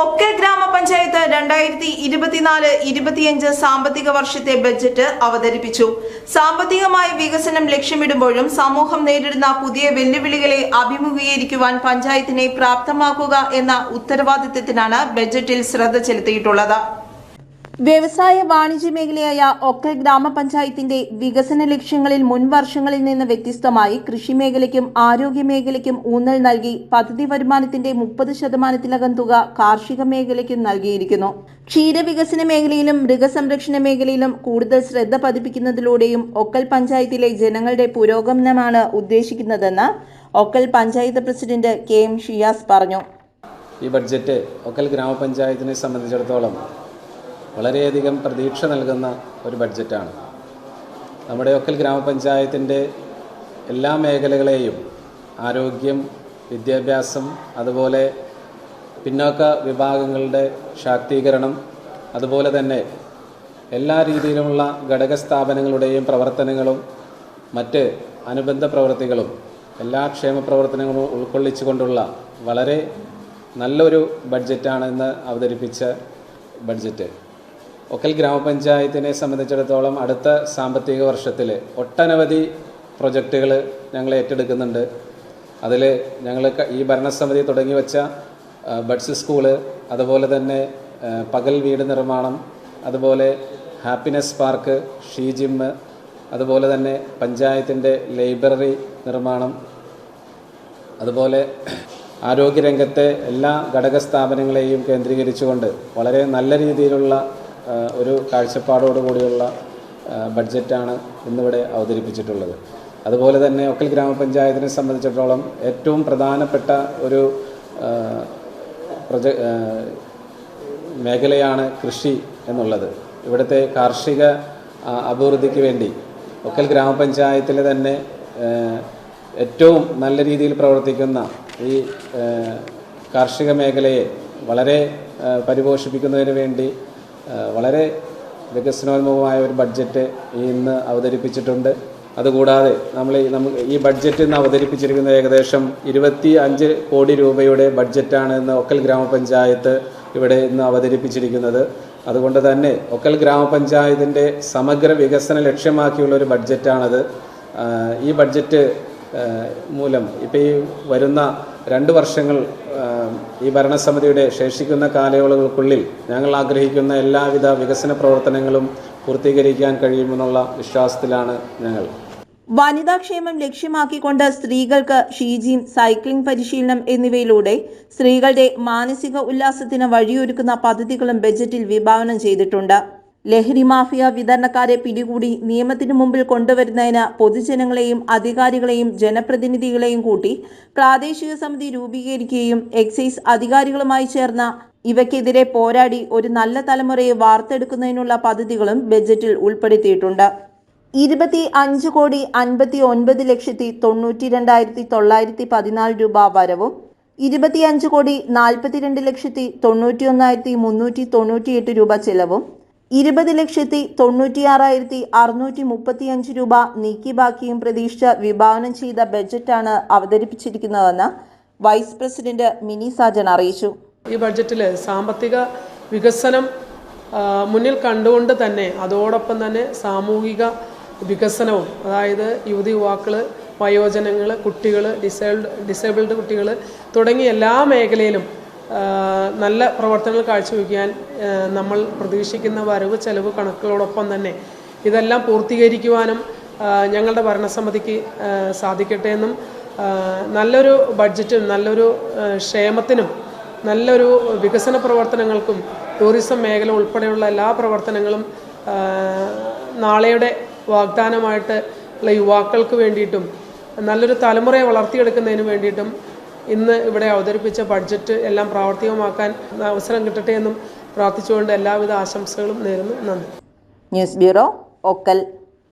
ഒക്കെ ഗ്രാമപഞ്ചായത്ത് രണ്ടായിരത്തി ഇരുപത്തിനാല് ഇരുപത്തിയഞ്ച് സാമ്പത്തിക വർഷത്തെ ബജറ്റ് അവതരിപ്പിച്ചു. സാമ്പത്തികമായ വികസനം ലക്ഷ്യമിടുമ്പോഴും സമൂഹം നേരിടുന്ന പുതിയ വെല്ലുവിളികളെ അഭിമുഖീകരിക്കുവാൻ പഞ്ചായത്തിനെ പ്രാപ്തമാക്കുക എന്ന ഉത്തരവാദിത്തത്തിനാണ് ബജറ്റിൽ ശ്രദ്ധ ചെലുത്തിയിട്ടുള്ളത്. വ്യവസായ വാണിജ്യ മേഖലയായ ഒക്കൽ ഗ്രാമപഞ്ചായത്തിന്റെ വികസന ലക്ഷ്യങ്ങളിൽ മുൻ വർഷങ്ങളിൽ നിന്ന് വ്യത്യസ്തമായി കൃഷി മേഖലയ്ക്കും ആരോഗ്യ മേഖലയ്ക്കും ഊന്നൽ നൽകി പദ്ധതി വരുമാനത്തിന്റെ മുപ്പത് ശതമാനത്തിലകം തുക കാർഷിക മേഖലയ്ക്കും നൽകിയിരിക്കുന്നു. ക്ഷീരവികസന മേഖലയിലും മൃഗസംരക്ഷണ മേഖലയിലും കൂടുതൽ ശ്രദ്ധ പതിപ്പിക്കുന്നതിലൂടെയും ഒക്കൽ പഞ്ചായത്തിലെ ജനങ്ങളുടെ പുരോഗമനമാണ് ഉദ്ദേശിക്കുന്നതെന്ന് Okkal panchayat president K M Shiyas പറഞ്ഞു. ഈ ബഡ്ജറ്റ് ഒക്കൽ ഗ്രാമപഞ്ചായത്തിനെ സംബന്ധിച്ചിടത്തോളം വളരെയധികം പ്രതീക്ഷ നൽകുന്ന ഒരു ബഡ്ജറ്റാണ്. നമ്മുടെ ഒക്കൽ ഗ്രാമപഞ്ചായത്തിന്റെ എല്ലാ മേഖലകളെയും ആരോഗ്യം വിദ്യാഭ്യാസം അതുപോലെ പിന്നോക്ക വിഭാഗങ്ങളുടെ ശാക്തീകരണം അതുപോലെ തന്നെ എല്ലാ രീതിയിലുമുള്ള ഘടക സ്ഥാപനങ്ങളുടെയും പ്രവർത്തനങ്ങളും മറ്റ് അനുബന്ധ പ്രവൃത്തികളും എല്ലാ ക്ഷേമ പ്രവർത്തനങ്ങളും ഉൾക്കൊള്ളിച്ചുകൊണ്ടുള്ള വളരെ നല്ലൊരു ബഡ്ജറ്റാണ് ഇന്ന് അവതരിപ്പിച്ച ബഡ്ജറ്റ്. ഒക്കൽ ഗ്രാമപഞ്ചായത്തിനെ സംബന്ധിച്ചിടത്തോളം അടുത്ത സാമ്പത്തിക വർഷത്തിൽ ഒട്ടനവധി പ്രൊജക്റ്റുകൾ ഞങ്ങൾ ഏറ്റെടുക്കുന്നുണ്ട്. അതിൽ ഞങ്ങൾ ഈ ഭരണസമിതി തുടങ്ങി വെച്ച ബഡ്സ് സ്കൂൾ അതുപോലെ തന്നെ പകൽ വീട് നിർമ്മാണം അതുപോലെ ഹാപ്പിനെസ് പാർക്ക് ഷീ ജിമ്മ് അതുപോലെ തന്നെ പഞ്ചായത്തിന്റെ ലൈബ്രറി നിർമ്മാണം അതുപോലെ ആരോഗ്യരംഗത്തെ എല്ലാ ഘടക സ്ഥാപനങ്ങളെയും കേന്ദ്രീകരിച്ചുകൊണ്ട് വളരെ നല്ല രീതിയിലുള്ള ഒരു കാഴ്ചപ്പാടോടു കൂടിയുള്ള ആ, ബഡ്ജറ്റാണ് ഇന്നിവിടെ അവതരിപ്പിച്ചിട്ടുള്ളത്. അതുപോലെ തന്നെ ഒക്കൽ ഗ്രാമപഞ്ചായത്തിനെ സംബന്ധിച്ചിടത്തോളം ഏറ്റവും പ്രധാനപ്പെട്ട ഒരു പ്രൊജ മേഖലയാണ് കൃഷി എന്നുള്ളത്. ഇവിടുത്തെ കാർഷിക അഭിവൃദ്ധിക്ക് വേണ്ടി ഒക്കൽ ഗ്രാമപഞ്ചായത്തിലെ തന്നെ ഏറ്റവും നല്ല രീതിയിൽ പ്രവർത്തിക്കുന്ന ഈ കാർഷിക മേഖലയെ വളരെ പരിപോഷിപ്പിക്കുന്നതിന് വേണ്ടി വളരെ വികസനോന്മുഖമായ ഒരു ബഡ്ജറ്റ് ഇന്ന് അവതരിപ്പിച്ചിട്ടുണ്ട്. അതുകൂടാതെ നമ്മൾ ഈ ബഡ്ജറ്റ് ഇന്ന് അവതരിപ്പിച്ചിരിക്കുന്നത് ഏകദേശം ഇരുപത്തി അഞ്ച് കോടി രൂപയുടെ ബഡ്ജറ്റാണ് ഇന്ന് ഒക്കൽ ഗ്രാമപഞ്ചായത്ത് ഇവിടെ ഇന്ന് അവതരിപ്പിച്ചിരിക്കുന്നത്. അതുകൊണ്ട് തന്നെ ഒക്കൽ ഗ്രാമപഞ്ചായത്തിന്റെ സമഗ്ര വികസന ലക്ഷ്യമാക്കിയുള്ള ഒരു ബഡ്ജറ്റാണത്. ഈ ബഡ്ജറ്റ് മൂലം ഇപ്പോൾ ഈ വരുന്ന രണ്ട് വർഷങ്ങൾ ഈ ഭരണസമിതിയുടെ ശേഷിക്കുന്ന കാലയളവുകൾക്കുള്ളിൽ ഞങ്ങൾ ആഗ്രഹിക്കുന്ന എല്ലാവിധ വികസന പ്രവർത്തനങ്ങളും പൂർത്തീകരിക്കാൻ കഴിയുമെന്നുള്ള വിശ്വാസത്തിലാണ് ഞങ്ങൾ. വനിതാക്ഷേമം ലക്ഷ്യമാക്കിക്കൊണ്ട് സ്ത്രീകൾക്ക് ഷീജിയും സൈക്ലിംഗ് പരിശീലനം എന്നിവയിലൂടെ സ്ത്രീകളുടെ മാനസിക ഉല്ലാസത്തിന് വഴിയൊരുക്കുന്ന പദ്ധതികളും ബജറ്റിൽ വിഭാവനം ചെയ്തിട്ടുണ്ട്. ലഹരി മാഫിയ വിതരണക്കാരെ പിടികൂടി നിയമത്തിനു മുമ്പിൽ കൊണ്ടുവരുന്നതിന് പൊതുജനങ്ങളെയും അധികാരികളെയും ജനപ്രതിനിധികളെയും കൂട്ടി പ്രാദേശിക സമിതി രൂപീകരിക്കുകയും എക്സൈസ് അധികാരികളുമായി ചേർന്ന ഇവയ്ക്കെതിരെ പോരാടി ഒരു നല്ല തലമുറയെ വാർത്തെടുക്കുന്നതിനുള്ള പദ്ധതികളും ബജറ്റിൽ ഉൾപ്പെടുത്തിയിട്ടുണ്ട്. ഇരുപത്തി അഞ്ച് കോടി അൻപത്തി ഒൻപത് ലക്ഷത്തി തൊണ്ണൂറ്റി രണ്ടായിരത്തി തൊള്ളായിരത്തി പതിനാല് രൂപ വരവും ഇരുപത്തിയഞ്ച് കോടി നാൽപ്പത്തിരണ്ട് ലക്ഷത്തി തൊണ്ണൂറ്റി ഒന്നായിരത്തി മുന്നൂറ്റി തൊണ്ണൂറ്റിയെട്ട് രൂപ ചെലവും ഇരുപത് ലക്ഷത്തി തൊണ്ണൂറ്റിയാറായിരത്തി അറുന്നൂറ്റി മുപ്പത്തിയഞ്ച് രൂപ നീക്കി ബാക്കിയും പ്രതീക്ഷിച്ച് വിഭാവനം ചെയ്ത ബജറ്റാണ് അവതരിപ്പിച്ചിരിക്കുന്നതെന്ന് വൈസ് പ്രസിഡന്റ് മിനി സാജൻ അറിയിച്ചു. ഈ ബഡ്ജറ്റിൽ സാമ്പത്തിക വികസനം മുന്നിൽ കണ്ടുകൊണ്ട് തന്നെ അതോടൊപ്പം തന്നെ സാമൂഹിക വികസനവും അതായത് യുവതി യുവാക്കൾ വയോജനങ്ങൾ കുട്ടികൾ ഡിസേബിൾഡ് ഡിസേബിൾഡ് കുട്ടികൾ തുടങ്ങിയ എല്ലാ മേഖലയിലും നല്ല പ്രവർത്തനങ്ങൾ കാഴ്ചവെക്കാൻ നമ്മൾ പ്രതീക്ഷിക്കുന്ന വരവ് ചെലവ് കണക്കുകളോടൊപ്പം തന്നെ ഇതെല്ലാം പൂർത്തീകരിക്കുവാനും ഞങ്ങളുടെ ഭരണസമിതിക്ക് സാധിക്കട്ടെ എന്നും നല്ലൊരു ബഡ്ജറ്റും നല്ലൊരു ക്ഷേമത്തിനും നല്ലൊരു വികസന പ്രവർത്തനങ്ങൾക്കും ടൂറിസം മേഖല ഉൾപ്പെടെയുള്ള എല്ലാ പ്രവർത്തനങ്ങളും നാളെയുടെ വാഗ്ദാനമായിട്ട് ഉള്ള യുവാക്കൾക്ക് വേണ്ടിയിട്ടും നല്ലൊരു തലമുറയെ വളർത്തിയെടുക്കുന്നതിന് വേണ്ടിയിട്ടും ഇന്ന് ഇവിടെ അവതരിപ്പിച്ച ബഡ്ജറ്റ് എല്ലാം പ്രാവർത്തികമാക്കാൻ അവസരം കിട്ടട്ടെ എന്നും പ്രാർത്ഥിച്ചുകൊണ്ട് എല്ലാവിധ ആശംസകളും നേരുന്നു. നന്ദി. News bureau Okkal